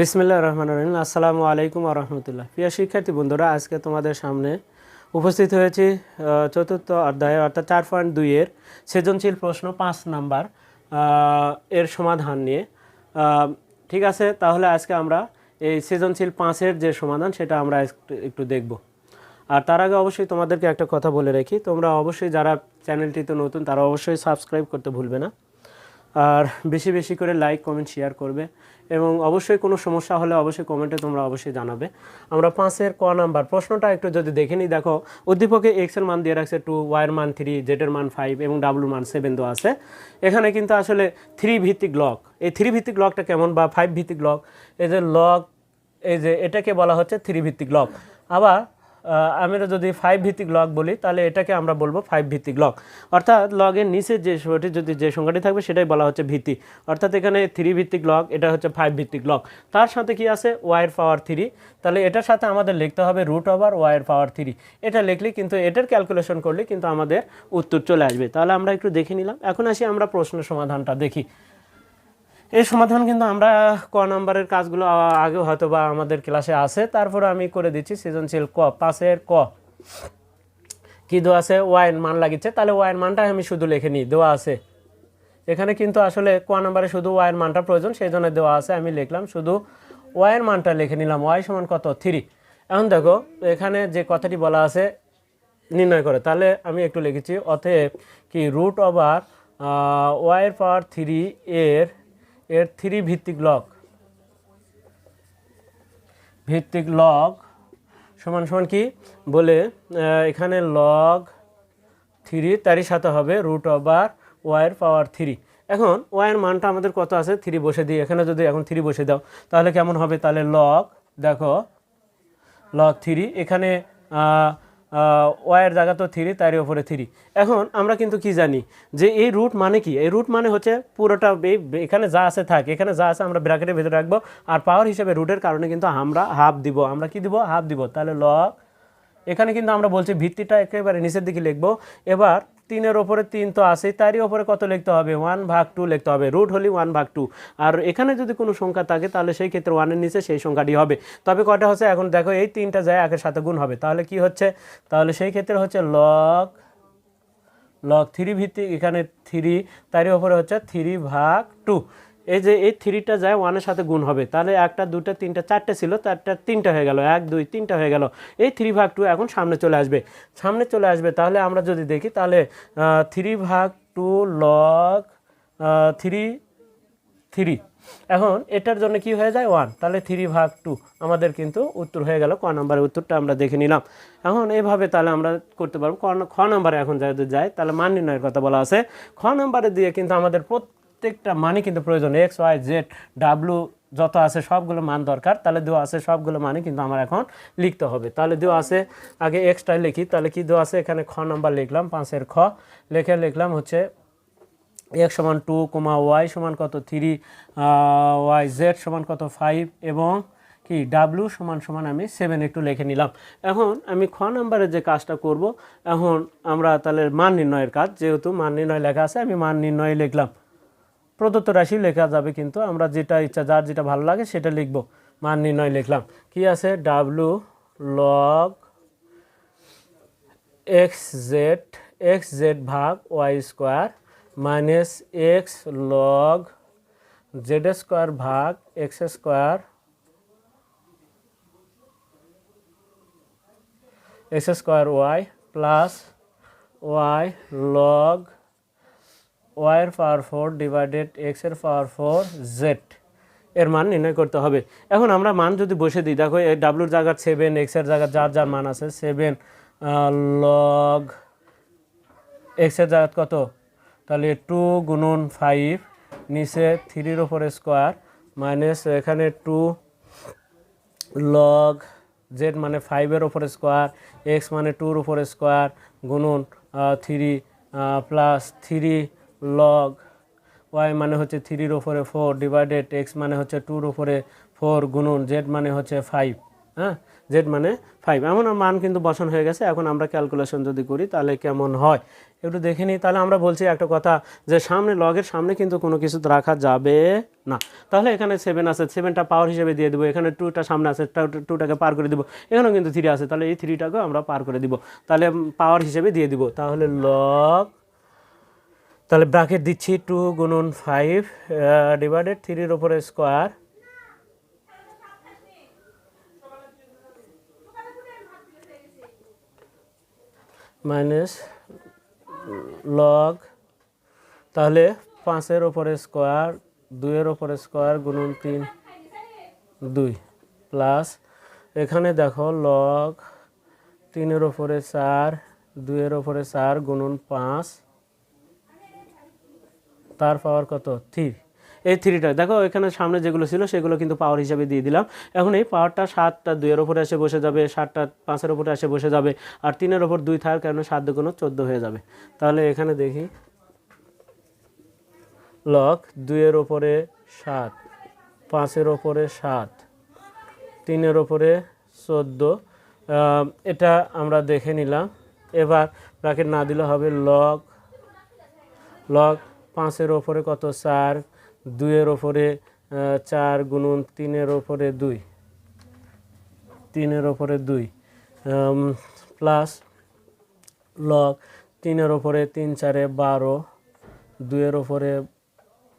বিসমিল্লাহ রহমান রহিম। আসসালামু আলাইকুম আরহামতুল্লাহ প্রিয় শিক্ষার্থী বন্ধুরা, আজকে তোমাদের সামনে উপস্থিত হয়েছি চতুর্থ অধ্যায়ে, অর্থাৎ চার পয়েন্ট দুইয়ের সৃজনশীল প্রশ্ন পাঁচ নাম্বার এর সমাধান নিয়ে। ঠিক আছে, তাহলে আজকে আমরা এই সৃজনশীল পাঁচের যে সমাধান, সেটা আমরা একটু দেখব। আর তার আগে অবশ্যই তোমাদেরকে একটা কথা বলে রাখি, তোমরা অবশ্যই যারা চ্যানেলটিতে নতুন, তারা অবশ্যই সাবস্ক্রাইব করতে ভুলবে না। আর বেশি বেশি করে লাইক কমেন্ট শেয়ার করবে। এবং অবশ্যই কোনো সমস্যা হলে অবশ্যই কমেন্টে তোমরা অবশ্যই জানাবে। আমরা পাঁচের ক নাম্বার প্রশ্নটা একটু যদি দেখে নিই, দেখো, উদ্দীপকে এক্সের মান দিয়ে রাখছে টু ওয়াইয়ের মান থ্রি জেডের মান ফাইভ এবং ডাব্লুর মান সেভেন দেওয়া আছে। এখানে কিন্তু আসলে থ্রি ভিত্তিক লক এই থ্রি ভিত্তিক লকটা কেমন বা ফাইভ ভিত্তিক লক এই যে লক এই যে এটাকে বলা হচ্ছে থ্রি ভিত্তিক লক আবার আমরা যদি ফাইভ ভিত্তিক লগ বলি, তাহলে এটাকে আমরা বলব ফাইভ ভিত্তিক লগ অর্থাৎ লগের নিচে যে সংখ্যাটি যদি যে সংখ্যাটি থাকবে, সেটাই বলা হচ্ছে ভিত্তি। অর্থাৎ এখানে থ্রি ভিত্তিক লগ এটা হচ্ছে ফাইভ ভিত্তিক লগ তার সাথে কি আছে? ওয়াইয়ের পাওয়ার থ্রি তাহলে এটার সাথে আমাদের লিখতে হবে রুট ওভার ওয়াইয়ের পাওয়ার থ্রি এটা লিখলে কিন্তু এটার ক্যালকুলেশন করলে কিন্তু আমাদের উত্তর চলে আসবে। তাহলে আমরা একটু দেখে নিলাম। এখন আসি আমরা প্রশ্ন সমাধানটা দেখি। এই সমাধান কিন্তু আমরা ক নাম্বারের কাজগুলো আগে হয়তো বা আমাদের ক্লাসে আছে। তারপরে আমি করে দিচ্ছি সৃজনশীল ক, পাশের ক। কি দেওয়া আছে? ওয়াইন মান লাগিচ্ছে তাহলে ওয়াইন মানটা আমি শুধু লিখে নিই, দেওয়া আছে। এখানে কিন্তু আসলে ক নাম্বারে শুধু ওয়াইয়ের মানটা প্রয়োজন সেই জন্য দেওয়া আছে। আমি লিখলাম শুধু ওয়াইয়ের মানটা লিখে নিলাম। ওয়াই সমান কত? থ্রি। এখন দেখো, এখানে যে কথাটি বলা আছে, নির্ণয় করে। তাহলে আমি একটু লিখেছি, অতএব কি রুট ওভার ওয়াইয়ের পাওয়ার থ্রি এর এর থ্রি ভিত্তিক লক ভিত্তিক লগ সমান সমান কি? বলে এখানে লগ থ্রি তারই সাথে হবে রুট ওভার ওয়াইয়ের পাওয়ার থ্রি এখন ওয়াইয়ের মানটা আমাদের কত আছে? থ্রি বসে দিই। এখানে যদি এখন থ্রি বসে দাও, তাহলে কেমন হবে? তাহলে লগ দেখো লগ থ্রি এখানে ওয়াইয়ের জায়গা তো থ্রি তারই ওপরে থ্রি এখন আমরা কিন্তু কি জানি যে এই রুট মানে কি? এই রুট মানে হচ্ছে পুরোটা এখানে যা আছে থাক, এখানে যা আছে আমরা ব্র্যাকেটের ভিতরে রাখব আর পাওয়ার হিসেবে রুটের কারণে কিন্তু আমরা হাফ দিব। আমরা কি দিব? হাফ দিব। তাহলে লগ এখানে কিন্তু আমরা বলছি ভিত্তিটা একেবারে নিচের দিকে লিখব। এবার তিনের ওপরে তিন তো আছেই, তারই ওপরে কত লিখতে হবে? ওয়ান ভাগ টু লিখতে হবে। রুট হলি ওয়ান ভাগ টু। আর এখানে যদি কোনো সংখ্যা থাকে, তাহলে সেই ক্ষেত্রে ওয়ানের নিচে সেই সংখ্যাটি হবে। তবে কটা হচ্ছে? এখন দেখো, এই তিনটা যায় একের সাথে গুণ হবে। তাহলে কি হচ্ছে? তাহলে সেই ক্ষেত্রে হচ্ছে লক লক থ্রি ভিত্তিক, এখানে থ্রি তারই ওপরে হচ্ছে থ্রি ভাগ টু এই যে এই থ্রিটা যায় ওয়ানের সাথে গুণ হবে, তাহলে একটা দুটা তিনটা, চারটে ছিল, চারটা, তিনটা হয়ে গেল, এক, দুই, তিনটা হয়ে গেল। এই থ্রি ভাগ টু এখন সামনে চলে আসবে। সামনে চলে আসবে, তাহলে আমরা যদি দেখি, তাহলে থ্রি ভাগ টু লগ থ্রি থ্রি। এখন এটার জন্য কি হয়ে যায়? ওয়ান। তাহলে থ্রি ভাগ টু, আমাদের কিন্তু উত্তর হয়ে গেল, ক নম্বরের উত্তরটা আমরা দেখে নিলাম। এখন এইভাবে তাহলে আমরা করতে পারব খ নম্বরে এখন যদি যায়, তাহলে মান নির্ণয়ের কথা বলা আছে। খ নম্বরে দিয়ে কিন্তু আমাদের প্রত্যেকটা মানে কিন্তু প্রয়োজন। এক্স ওয়াই জেড ডাব্লু যত আছে সবগুলো মান দরকার। তাহলে দেওয়া আছে সবগুলো মানে কিন্তু আমার এখন লিখতে হবে। তাহলে দেওয়া আছে, আগে এক্সটাই লিখি, তাহলে কি দেওয়া আছে? এখানে খ নম্বর লিখলাম, পাঁচের খ। লিখে লিখলাম হচ্ছে এক্স সমান টু কমা ওয়াই সমান কত? থ্রি ওয়াই জেড সমান কত? ফাইভ এবং কি? ডাব্লু সমান সমান আমি সেভেন একটু লিখে নিলাম। এখন আমি খ নাম্বারের যে কাজটা করব, এখন আমরা তাহলে মান নির্ণয়ের কাজ। যেহেতু মান নির্ণয় লেখা আছে, আমি মান নির্ণয় লিখলাম। প্রদত্ত রাশি লেখা যাবে কিন্তু আমরা যেটা ইচ্ছা, যার যেটা ভালো লাগে সেটা লিখব। মান নির্ণয় লিখলাম। কি আছে? W log x z x z ভাগ y square minus x log z square ভাগ x square x square y plus y log ওয়াইয়ের পাওয়ার ফোর ডিভাইডেড এক্সের পাওয়ার ফোর জেড। এর মান নির্ণয় করতে হবে। এখন আমরা মান যদি বসে দিই, দেখো এই ডাব্লুর জায়গার সেভেন এক্সের জায়গার যার যার মান আছে সেভেন লগ এক্সের জায়গা কত? তাহলে টু গুণন ফাইভ নিচে থ্রির ওপরে স্কোয়ার মাইনাস এখানে টু লগ জেড মানে ফাইভের ওপরে স্কোয়ার এক্স মানে টুর উপরে স্কোয়ার গুণন three plus three log y মানে হচ্ছে থ্রির ওপরে ফোর ডিভাইডেড এক্স মানে হচ্ছে টুর উপরে ফোর গুণন জেড মানে হচ্ছে ফাইভ হ্যাঁ? জেড মানে ফাইভ এমন মান কিন্তু বসানো হয়ে গেছে। এখন আমরা ক্যালকুলেশন যদি করি, তাহলে কেমন হয়? একটু দেখে নিই। তাহলে আমরা বলছি একটা কথা, যে সামনে লগের সামনে কিন্তু কোনো কিছু রাখা যাবে না। তাহলে এখানে সেভেন আছে। সেভেনটা পাওয়ার হিসেবে দিয়ে দেবো। এখানে টুটা সামনে আছে। টুটাকে পার করে দেবো। এখানেও কিন্তু থ্রি আছে। তাহলে এই থ্রিটাকেও আমরা পার করে দিব। তাহলে পাওয়ার হিসেবে দিয়ে দিব। তাহলে লগ তাহলে ব্রাকেট দিচ্ছি টু গুণন ফাইভ ডিভাইডেড থ্রির ওপরে স্কোয়ার মাইনাস লগ তাহলে পাঁচের ওপরে স্কোয়ার দুইয়ের ওপরে স্কোয়ার গুণন তিন, দুই। প্লাস এখানে দেখো লগ তিনের ওপরে চার, দুইয়ের ওপরে চার গুণন পাঁচ। তার পাওয়ার কত? থ্রি। এই থ্রিটা, দেখো এখানে সামনে যেগুলো ছিল সেগুলো কিন্তু পাওয়ার হিসাবে দিয়ে দিলাম। এখন এই পাওয়ারটা সাতটা দুইয়ের ওপরে এসে বসে যাবে, সাতটা পাঁচের ওপরে এসে বসে যাবে, আর তিনের ওপর দুই থাকার কারণে সাত দুগুণ চোদ্দ হয়ে যাবে। তাহলে এখানে দেখি লক দুইয়ের ওপরে সাত, পাঁচের ওপরে সাত, তিনের ওপরে চোদ্দ এটা আমরা দেখে নিলাম। এবার ব্র্যাকেট না দিলে হবে লক লগ পাঁচের ওপরে কত? চার। দুইয়ের ওপরে চার গুণন তিনের ওপরে দুই। তিনের ওপরে দুই। প্লাস লগ তিনের ওপরে তিন চারে বারো। দুইয়ের ওপরে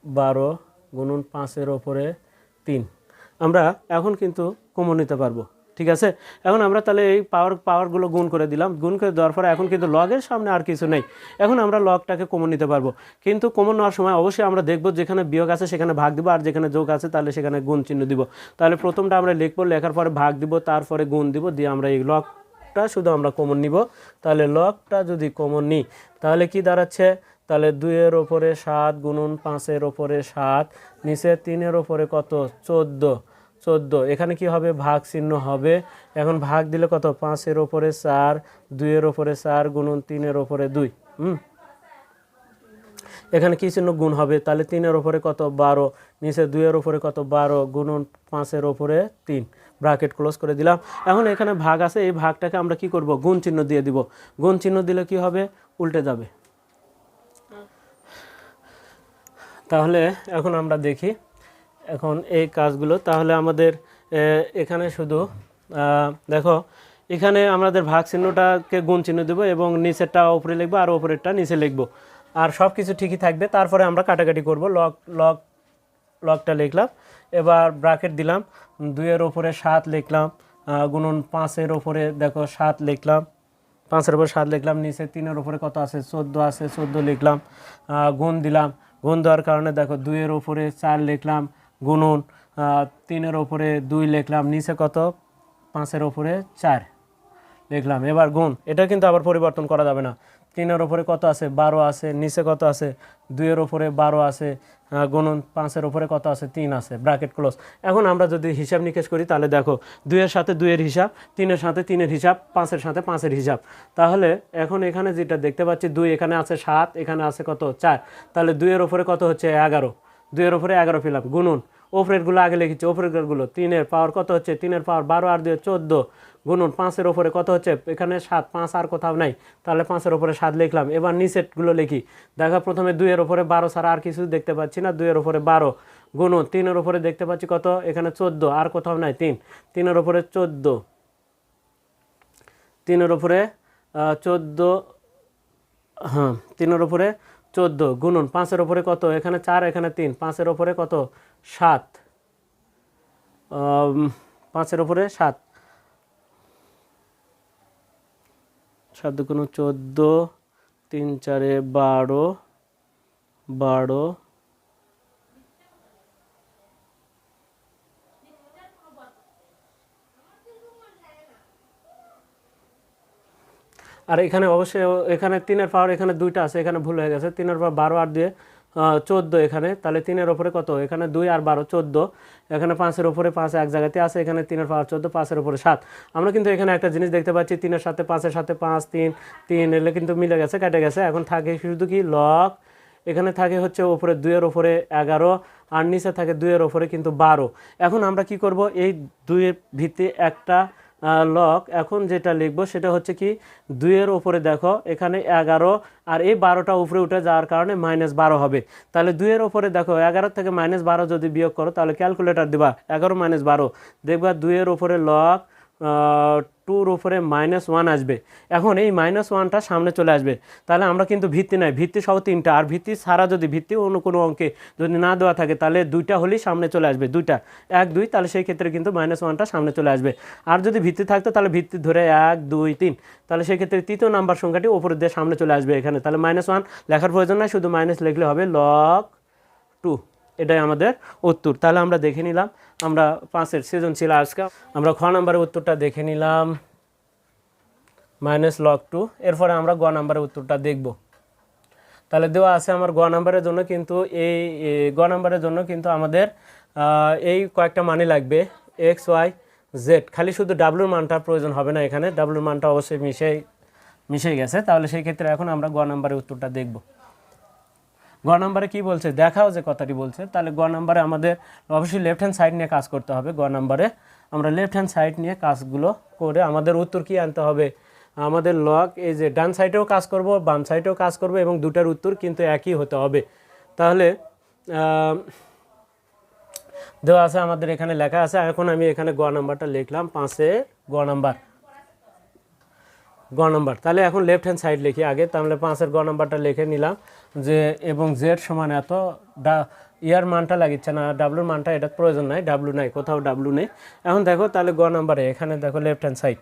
বারো গুণন পাঁচের ওপরে তিন। আমরা এখন কিন্তু কমন নিতে পারব। ঠিক আছে? এখন আমরা তাহলে এই পাওয়ার পাওয়ারগুলো গুণ করে দিলাম। গুণ করে দেওয়ার পরে এখন কিন্তু লগের সামনে আর কিছু নেই। এখন আমরা লগটাকে কমন নিতে পারব। কিন্তু কমন নেওয়ার সময় অবশ্যই আমরা দেখব যেখানে বিয়োগ আছে সেখানে ভাগ দিব, আর যেখানে যোগ আছে তাহলে সেখানে গুণ চিহ্ন দিব। তাহলে প্রথমটা আমরা লিখব, লেখার পরে ভাগ দিব, তারপরে গুণ দিব, দিয়ে আমরা এই লগটা শুধু আমরা কমন নিব। তাহলে লগটা যদি কমন নিই, তাহলে কি দাঁড়াচ্ছে? তাহলে দুইয়ের ওপরে সাত গুণন পাঁচের ওপরে সাত, নিচে তিনের ওপরে কত? চোদ্দ। চোদ্দ। এখানে কি হবে? ভাগ চিহ্ন হবে। এখন ভাগ দিলে কত? পাঁচের ওপরে চার, দুইয়ের ওপরে চার গুণন তিনের ওপরে দুই। হুম? এখানে কি চিহ্ন গুণ হবে? তাহলে তিনের ওপরে কত? বারো। নিচে দুইয়ের ওপরে কত? বারো গুণন পাঁচের ওপরে তিন। ব্রাকেট ক্লোজ করে দিলাম। এখন এখানে ভাগ আছে। এই ভাগটাকে আমরা কি করব? গুণ চিহ্ন দিয়ে দিব। গুণ চিহ্ন দিলে কি হবে? উল্টে যাবে। তাহলে এখন আমরা দেখি। এখন এই কাজগুলো, তাহলে আমাদের এখানে শুধু দেখো, এখানে আমাদের ভাগ চিহ্নটাকে গুণ চিহ্ন দেবো এবং নিচেরটা ওপরে লিখব আর ওপরেরটা নিচে লিখব। আর সব কিছু ঠিকই থাকবে, তারপরে আমরা কাটাকাটি করব লক লক লকটা লিখলাম, এবার ব্রাকেট দিলাম, দুইয়ের ওপরে সাত লিখলাম গুণন পাঁচের ওপরে দেখো, সাত লিখলাম, পাঁচের উপরে সাত লিখলাম, নিচে তিনের ওপরে কত আছে? চোদ্দ আছে, চোদ্দ লিখলাম গুণ দিলাম, গুণ দেওয়ার কারণে দেখো, দুইয়ের ওপরে চার লিখলাম গুণন তিনের ওপরে দুই লিখলাম, নিচে কত? পাঁচের ওপরে চার লিখলাম। এবার গুণ, এটা কিন্তু আবার পরিবর্তন করা যাবে না। তিনের ওপরে কত আছে? বারো আছে। নিচে কত আছে? দুইয়ের ওপরে বারো আছে। গুণন, পাঁচের ওপরে কত আছে? তিন আছে। Bracket close. এখন আমরা যদি হিসাব নিকেশ করি, তাহলে দেখো, দুইয়ের সাথে দুইয়ের হিসাব, তিনের সাথে তিনের হিসাব, পাঁচের সাথে পাঁচের হিসাব। তাহলে এখন এখানে যেটা দেখতে পাচ্ছি, দুই এখানে আছে সাত, এখানে আছে কত? চার। তাহলে দুইয়ের ওপরে কত হচ্ছে? এগারো। দুইয়ের ওপরে এগারো পেলাম। গুনুন ওপরেরগুলো আগে লিখেছি ওপরেরগুলো তিনের পাওয়ার কত হচ্ছে? তিনের পাওয়ার বারো আর দিয়ে চোদ্দ গুনুন পাঁচের ওপরে কত হচ্ছে? এখানে সাত, পাঁচ আর কোথাও নাই। তাহলে পাঁচের ওপরে সাত লিখলাম। এবার নিচেরগুলো লিখি। দেখা, প্রথমে দুইয়ের ওপরে বারো ছাড়া আর কিছু দেখতে পাচ্ছি না। দুইয়ের ওপরে বারো গুনুন তিনের ওপরে দেখতে পাচ্ছি কত? এখানে চোদ্দ, আর কোথাও নাই, তিন। তিনের ওপরে চোদ্দ। তিনের ওপরে চোদ্দ হ্যাঁ তিনের ওপরে চোদ্দ গুনুন পাঁচের ওপরে কত? এখানে চার, এখানে তিন, পাঁচের ওপরে কত? সাত। পাঁচের ওপরে সাত। সাত কোনো চোদ্দ, তিন চারে বারো বারো আর এখানে অবশ্যই এখানে তিনের পাওয়ার এখানে দুইটা আছে, এখানে ভুল হয়ে গেছে। তিনের পাওয়ার বারো আর দিয়ে চোদ্দ এখানে। তাহলে তিনের ওপরে কত? এখানে দুই আর বারো, চোদ্দ। এখানে পাঁচের ওপরে পাঁচ, এক জায়গাতে আছে। এখানে তিনের পাওয়ার চোদ্দ, পাঁচের ওপরে সাত। আমরা কিন্তু এখানে একটা জিনিস দেখতে পাচ্ছি, তিনের সাথে পাঁচের সাথে পাঁচ, তিন তিন, এলে কিন্তু মিলে গেছে, কেটে গেছে। এখন থাকে শুধু কি লক এখানে থাকে হচ্ছে ওপরে দুইয়ের ওপরে এগারো, আর নিচে থাকে দুইয়ের ওপরে কিন্তু বারো। এখন আমরা কি করব? এই দুইয়ের ভিত্তি একটা লক। এখন যেটা লিখব সেটা হচ্ছে কি, দুইয়ের ওপরে দেখো, এখানে এগারো, আর এই বারোটা উপরে উঠে যাওয়ার কারণে মাইনাস বারো হবে। তাহলে দুইয়ের ওপরে দেখো, এগারো থেকে মাইনাস বারো যদি বিয়োগ করো, তাহলে ক্যালকুলেটর দিবা, এগারো মাইনাস বারো। দেখবা দুইয়ের ওপরে লক টুর উপরে মাইনাস ওয়ান আসবে। এখন এই মাইনাস ওয়ানটা সামনে চলে আসবে। তাহলে আমরা কিন্তু ভিত্তি নাই। ভিত্তি সহ তিনটা। আর ভিত্তি ছাড়া যদি ভিত্তি অন্য কোনো অঙ্কে যদি না দেওয়া থাকে, তাহলে দুইটা হলেই সামনে চলে আসবে। দুইটা। এক, দুই, তাহলে সেই ক্ষেত্রে কিন্তু মাইনাস ওয়ানটা সামনে চলে আসবে। আর যদি ভিত্তি থাকতো, তাহলে ভিত্তি ধরে এক, দুই, তিন। তাহলে সেই ক্ষেত্রে তৃতীয় নাম্বার সংখ্যাটি ওপরের দিয়ে সামনে চলে আসবে এখানে। তাহলে মাইনাস ওয়ান লেখার প্রয়োজন নাই। শুধু মাইনাস লিখলে হবে লক টু এটাই আমাদের উত্তর। তাহলে আমরা দেখে নিলাম। আমরা পাঁচের সিজন ছিল আজকে। আমরা খ নাম্বারের উত্তরটা দেখে নিলাম। মাইনাস লক টু এরপরে আমরা গ নাম্বারের উত্তরটা দেখব। তাহলে দেওয়া আছে আমার গ নাম্বারের জন্য কিন্তু এই গ নাম্বারের জন্য কিন্তু আমাদের এই কয়েকটা মানে লাগবে। এক্স ওয়াই জেড খালি শুধু ডাব্লুর মানটার প্রয়োজন হবে না এখানে। ডাব্লুর মানটা অবশ্যই মিশে মিশে গেছে। তাহলে সেই ক্ষেত্রে এখন আমরা গ নাম্বারের উত্তরটা দেখব। গ নাম্বারে কি বলছে? দেখাও যে কথাটি বলছে। তাহলে গ নাম্বারে আমাদের অবশ্যই লেফট হ্যান্ড সাইড নিয়ে কাজ করতে হবে। গ নাম্বারে আমরা লেফট হ্যান্ড সাইড নিয়ে কাজগুলো করে আমাদের উত্তর কি আনতে হবে? আমাদের লক এই যে ডান সাইডেও কাজ করব, বাম সাইডেও কাজ করব এবং দুটার উত্তর কিন্তু একই হতে হবে। তাহলে দেওয়া আছে আমাদের এখানে লেখা আছে। এখন আমি এখানে গ নাম্বারটা লিখলাম, পাঁচে গ নাম্বার। গ নাম্বার। তাহলে এখন লেফট হ্যান্ড সাইড লিখি আগে, তাহলে পাঁচের গ নাম্বারটা লিখে নিলাম যে, এবং জেড সমান এত, ডা ইয়ার মানটা লাগিচ্ছে না ডাব্লুর মানটা এটা প্রয়োজন নাই ডাব্লু নাই, কোথাও ডাব্লু নেই। এখন দেখো তাহলে গ নাম্বারে, এখানে দেখো লেফট হ্যান্ড সাইড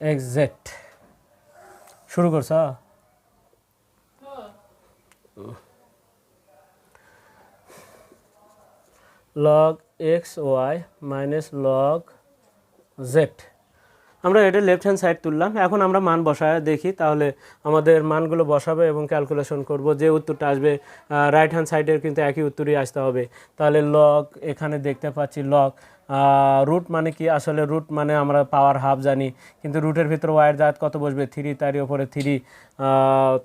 এক্সাক্ট শুরু করছ? Log x y minus log z আমরা এটা লেফট হ্যান্ড সাইড তুললাম। এখন আমরা মান বসায় দেখি, তাহলে আমাদের মানগুলো বসাবে এবং ক্যালকুলেশন করব যে উত্তরটা আসবে রাইট হ্যান্ড সাইডের কিন্তু একই উত্তরই আসতে হবে। তাহলে লগ এখানে দেখতে পাচ্ছি লগ রুট মানে কি? আসলে রুট মানে আমরা পাওয়ার হাফ জানি, কিন্তু রুটের ভিতরে ওয়াইয়ের জাত কত বসবে? থ্রি তারই ওপরে থ্রি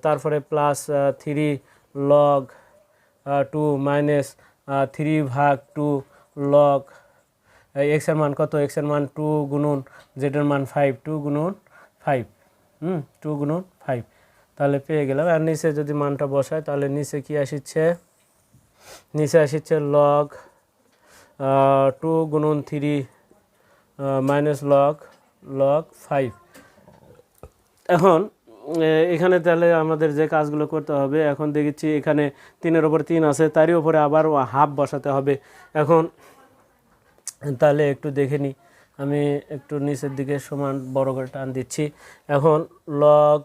তারপরে plus three log two minus three ভাগ টু লগ এক্সের মান কত? এক্সের মান টু গুণন জেডের মান ফাইভ টু গুণন ফাইভ হুম? টু গুণন ফাইভ তাহলে পেয়ে গেলাম। আর নিচে যদি মানটা বসায় তাহলে নিচে কি আসিচ্ছে? নিচে আসিচ্ছে লগ টু গুণন three minus log log five এখন এখানে তাহলে আমাদের যে কাজগুলো করতে হবে, এখন দেখেছি এখানে তিনের ওপর তিন আছে, তারই ওপরে আবার হাফ বসাতে হবে। এখন, তাহলে একটু দেখে নিই আমি একটু নিচের দিকে সমান বড় করে টান দিচ্ছি। এখন লগ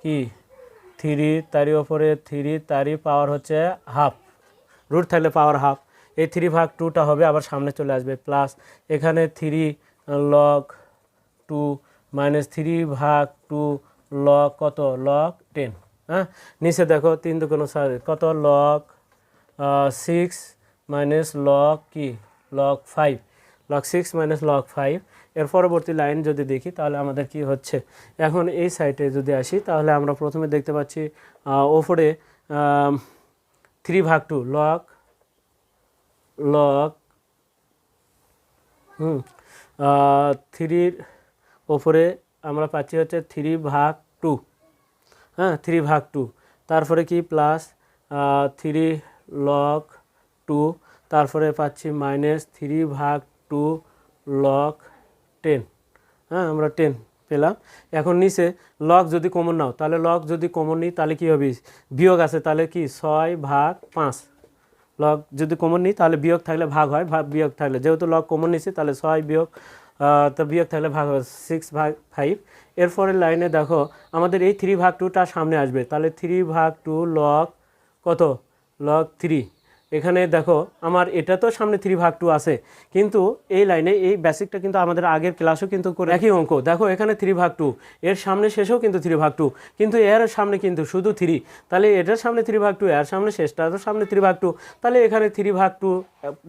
কি? থ্রি তারই ওপরে থ্রি তারই পাওয়ার হচ্ছে হাফ রুট থাকলে পাওয়ার হাফ এই থ্রি ভাগ টুটা হবে, আবার সামনে চলে আসবে প্লাস এখানে three log two minus three ভাগ টু লগ কত? লগ টেন হ্যাঁ? নিচে দেখো, তিন দুগুণ সাত কত? লগ সিক্স মাইনাস লগ কি? Log five log six minus log five এর পরবর্তী লাইন যদি দেখি, তাহলে আমাদের কি হচ্ছে? এখন এই সাইডে যদি আসি, তাহলে আমরা প্রথমে দেখতে পাচ্ছি ওপরে থ্রি ভাগ টু লগ লগ হুম থ্রির ওপরে আমরা পাচ্ছি হচ্ছে থ্রি ভাগ টু হ্যাঁ থ্রি ভাগ টু। তারপরে কি প্লাস থ্রি লক টু, তারপরে পাচ্ছি মাইনাস থ্রি ভাগ টু লক টেন হ্যাঁ আমরা টেন পেলাম। এখন নিচে লক যদি কমন নাও, তাহলে লক যদি কমন নিই, তাহলে কী হবে? বিয়োগ আছে, তাহলে কি? ছয় ভাগ পাঁচ। লগ যদি কমন নিই, তাহলে বিয়োগ থাকলে ভাগ হয়, ভাগ বিয়োগ থাকলে যেহেতু লগ কমন নিছি, তাহলে ছয় বিয়োগ তো বিয়োগ থাকলে ভাগ হবে সিক্স ভাগ ফাইভ এরপরের লাইনে দেখো, আমাদের এই থ্রি ভাগ টুটা সামনে আসবে, তাহলে থ্রি ভাগ টু লগ কত? লগ থ্রি এখানে দেখো, আমার এটা তো সামনে থ্রি ভাগ টু আছে, কিন্তু এই লাইনে এই বেসিকটা কিন্তু আমাদের আগের ক্লাসও কিন্তু করে একই অঙ্ক। দেখো, এখানে থ্রি ভাগ টু এর সামনে শেষেও কিন্তু থ্রি ভাগ টু কিন্তু এর সামনে কিন্তু শুধু থ্রি তাহলে এটার সামনে থ্রি ভাগ টু এর সামনে শেষটার সামনে থ্রি ভাগ টু তাহলে এখানে থ্রি ভাগ টু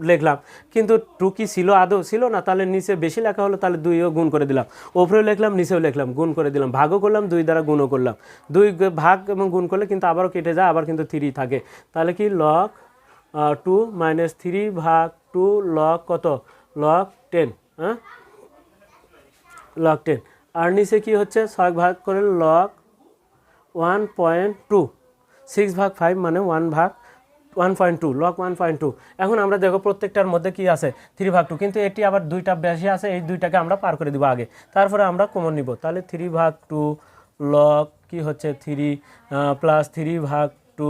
লিখলাম। কিন্তু টু কি ছিল আদৌ? ছিল না, তাহলে নিচে বেশি লেখা হলো, তাহলে দুইও গুণ করে দিলাম। ওপরেও লিখলাম, নিচেও লিখলাম, গুণ করে দিলাম, ভাগও করলাম, দুই দ্বারা গুণও করলাম। দুই ভাগ এবং গুণ করলে কিন্তু আবারও কেটে যায়, আবার কিন্তু থ্রি থাকে। তাহলে কি লক টু মাইনাস থ্রি ভাগ টু লক কত? লক টেন হ্যাঁ? লক টেন আর নিচে কি হচ্ছে? ছয় ভাগ করে log one point two six ভাগ ফাইভ মানে ওয়ান ভাগ one point two log one point two এখন আমরা দেখো প্রত্যেকটার মধ্যে কি আছে? থ্রি ভাগ টু কিন্তু এটি আবার দুইটা বেশি আছে, এই দুইটাকে আমরা পার করে দিব আগে। তারপরে আমরা কমন নিব। তাহলে থ্রি ভাগ টু লক কি হচ্ছে? থ্রি প্লাস থ্রি ভাগ টু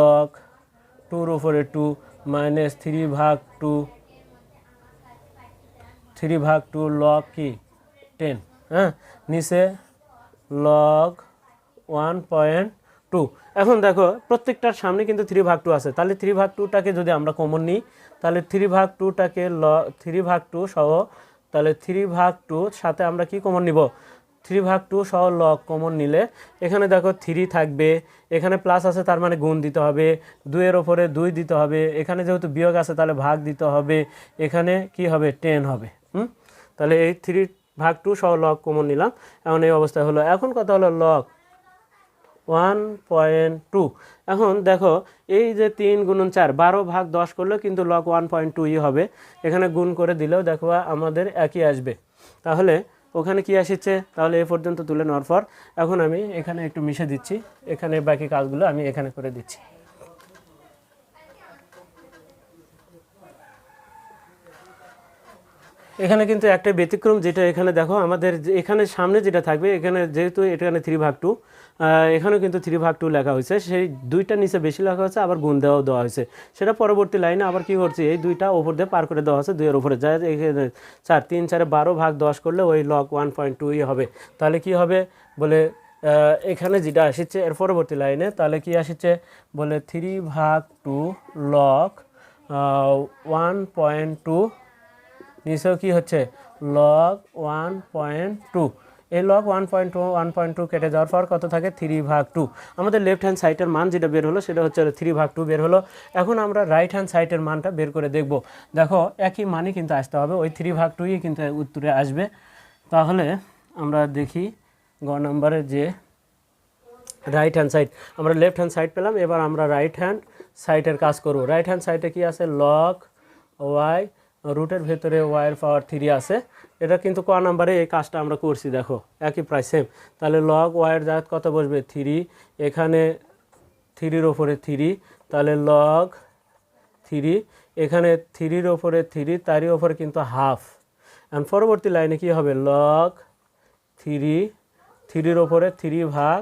লক টুর উপরে টু মাইনাস থ্রি ভাগ টু থ্রি ভাগ টু লগ কি টেন হ্যাঁ নিচে লগ ওয়ান পয়েন্ট টু এখন দেখো, প্রত্যেকটার সামনে কিন্তু থ্রি ভাগ টু আছে। তাহলে থ্রি ভাগ টুটাকে যদি আমরা কমন নিই, তাহলে থ্রি ভাগ টুটাকে ল থ্রি ভাগ টু সহ, তাহলে থ্রি ভাগ টু সাথে আমরা কি কমন নিব? থ্রি ভাগ টু সহ লগ কমন নিলে, এখানে দেখো থ্রি থাকবে, এখানে প্লাস আছে তার মানে গুণ দিতে হবে, দুইয়ের ওপরে দুই দিতে হবে, এখানে যেহেতু বিয়োগ আছে তাহলে ভাগ দিতে হবে, এখানে কি হবে? টেন হবে, হুম? তাহলে এই থ্রি ভাগ টু সহ লগ কমন নিলাম, এখন এই অবস্থা হলো, এখন কথা হলো লগ ওয়ান পয়েন্ট টু এখন দেখো এই যে তিন গুণন চার, বারো ভাগ দশ করলেও কিন্তু লগ ওয়ান পয়েন্ট টুই হবে, এখানে গুণ করে দিলেও দেখো আমাদের একই আসবে, তাহলে ওখানে কি আসছে তাহলে এ পর্যন্ত তুলে নেওয়ার পর এখন আমি এখানে একটু মিশে দিচ্ছি। এখানে বাকি কাজগুলো আমি এখানে করে দিচ্ছি। এখানে কিন্তু একটা ব্যতিক্রম যেটা এখানে দেখো, আমাদের যে- এখানে সামনে যেটা থাকবে, এখানে যেহেতু এখানে থ্রি ভাগ টু এখানেও কিন্তু থ্রি ভাগ টু লেখা হয়েছে। সেই দুইটা নিচে বেশি লেখা হয়েছে, আবার গুণ দেওয়াও দেওয়া হয়েছে। সেটা পরবর্তী লাইনে আবার কি করছি, এই দুইটা ওপর দিয়ে পার করে দেওয়া হয়েছে, দুইয়ের উপরে যায় এখানে চার, তিন, চারে বারো ভাগ দশ করলে ওই লক ওয়ান পয়েন্ট টুই হবে। তাহলে কি হবে? বলে এখানে যেটা আসছে এর পরবর্তী লাইনে, তাহলে কি আসছে? বলে থ্রি ভাগ two log one point two নিচেও কি হচ্ছে? লগ ওয়ান পয়েন্ট টু এই log one point two one point two কেটে যাওয়ার পর কত থাকে? থ্রি ভাগ টু আমাদের লেফট হ্যান্ড সাইডের মান যেটা বের হলো, সেটা হচ্ছে থ্রি ভাগ টু বের হলো। এখন আমরা রাইট হ্যান্ড সাইডের মানটা বের করে দেখব। দেখো, একই মানই কিন্তু আসতে হবে। ওই থ্রি ভাগ টুই কিন্তু উত্তরে আসবে। তাহলে আমরা দেখি গ নম্বরের যে রাইট হ্যান্ড সাইড আমরা লেফট হ্যান্ড সাইড পেলাম, এবার আমরা রাইট হ্যান্ড সাইডের কাজ করব। রাইট হ্যান্ড সাইডে কি আছে? লক ওয়াই রুটের ভেতরে ওয়াইয়ের পাওয়ার থ্রি আছে। এটা কিন্তু ক নাম্বারে এই কাজটা আমরা করছি, দেখো, একই প্রায় সেম তাহলে লগ ওয়াইয়ের জায়গা কত বসবে? থ্রি এখানে থ্রির ওপরে থ্রি তাহলে লগ থ্রি এখানে থ্রির ওপরে থ্রি তারই ওপরে কিন্তু হাফ অ্যান্ড পরবর্তী লাইনে কি হবে? লগ থ্রি থ্রির ওপরে থ্রি ভাগ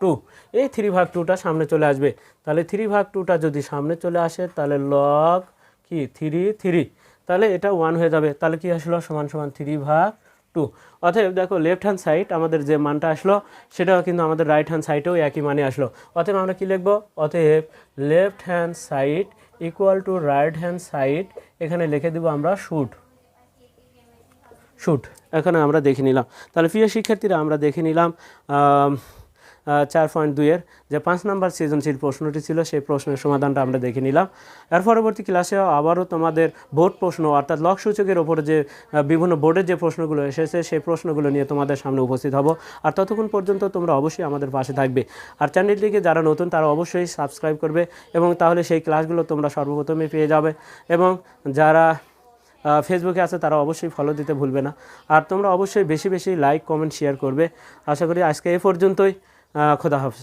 টু এই থ্রি ভাগ টুটা সামনে চলে আসবে। তাহলে থ্রি ভাগ টুটা যদি সামনে চলে আসে, তাহলে লগ কি? থ্রি থ্রি তাহলে এটা ওয়ান হয়ে যাবে। তাহলে কি আসলো? সমান সমান থ্রি ভাগ টু অতএব দেখো লেফট হ্যান্ড সাইড আমাদের যে মানটা আসলো, সেটাও কিন্তু আমাদের রাইট হ্যান্ড সাইডেও একই মানে আসলো। অতএব আমরা কি লিখব? অতএব left hand side equal to right hand side এখানে লিখে দেবো আমরা শুট শুট এখানে আমরা দেখে নিলাম। তাহলে প্রিয় শিক্ষার্থীরা, আমরা দেখে নিলাম চার পয়েন্ট দুইয়ের যে পাঁচ নাম্বার সৃজনশীল প্রশ্নটি ছিল, সেই প্রশ্নের সমাধানটা আমরা দেখে নিলাম। এর পরবর্তী ক্লাসে আবারও তোমাদের বোর্ড প্রশ্ন, অর্থাৎ লক সূচকের ওপরে যে বিভিন্ন বোর্ডের যে প্রশ্নগুলো এসেছে, সেই প্রশ্নগুলো নিয়ে তোমাদের সামনে উপস্থিত হব। আর ততক্ষণ পর্যন্ত তোমরা অবশ্যই আমাদের পাশে থাকবে। আর চ্যানেলটিকে যারা নতুন, তারা অবশ্যই সাবস্ক্রাইব করবে এবং তাহলে সেই ক্লাসগুলো তোমরা সর্বপ্রথমে পেয়ে যাবে। এবং যারা ফেসবুকে আছে, তারা অবশ্যই ফলো দিতে ভুলবে না। আর তোমরা অবশ্যই বেশি বেশি লাইক কমেন্ট শেয়ার করবে। আশা করি আজকে এ পর্যন্তই। খোদা হাফিজ।